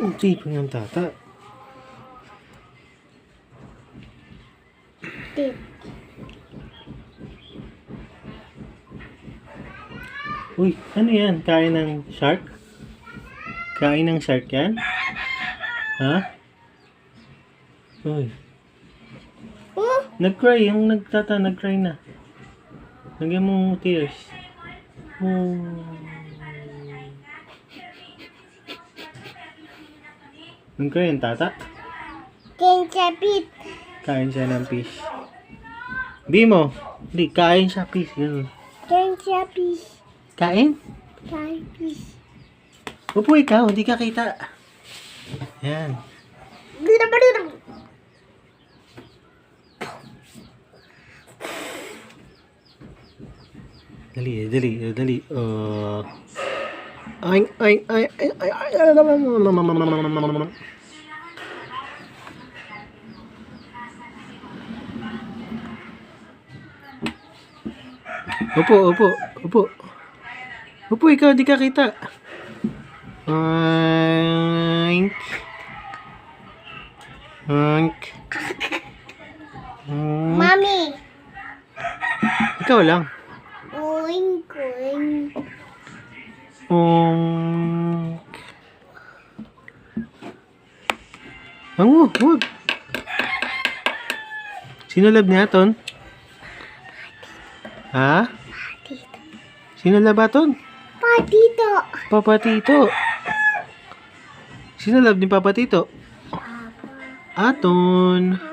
Ang tipong ng tata. Tip. Uy, ano yan? Kain ng shark? Kain ng shark yan? Ha? Uy, Oh, nag-cry. Yung nagtata, nag-cry na. Lagyan mo tears. Oh. Nag-cry yung tata? kinsapit. Kain siya ng fish. Bimo, hindi, kain siya fish. Ganun. Kinsapit. Kain? Kinsapit. Upo ikaw, hindi ka kita. Yan. Dali, dali, dali. Uh, ay, ay, ay, ay, ay, ay, ay, Upo, upo, upo. Upo, ikaw, di ka kita. Oink. Oink. Oink. Mami. Ikaw lang. Oink, oink. Oink. Ang wag, wag. Sino lab niya, Ton? Ha? Sino lab aton? Patito. Papa Tito. Sino lab ni Papa Tito? Aton. Aton.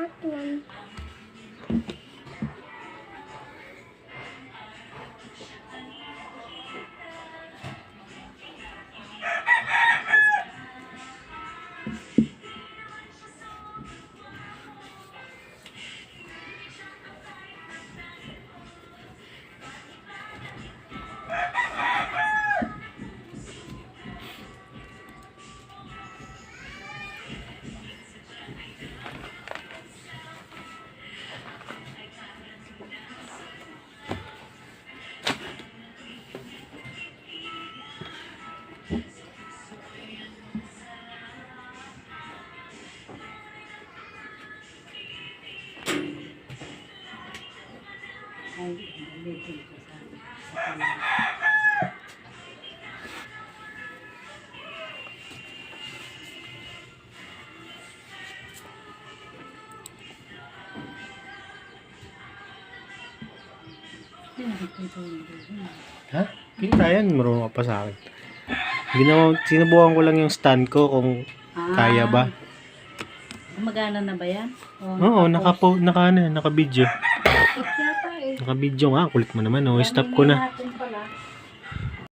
Ha? Kita yan, marunong ka pa sa akin. Ginawa, sinubukan ko lang yung stand ko kung kaya ba. Gumagana na ba yan? Oo, naka, naka, ano, naka video. Eh. Naka video nga, kulit mo naman. Oh, stop ko na.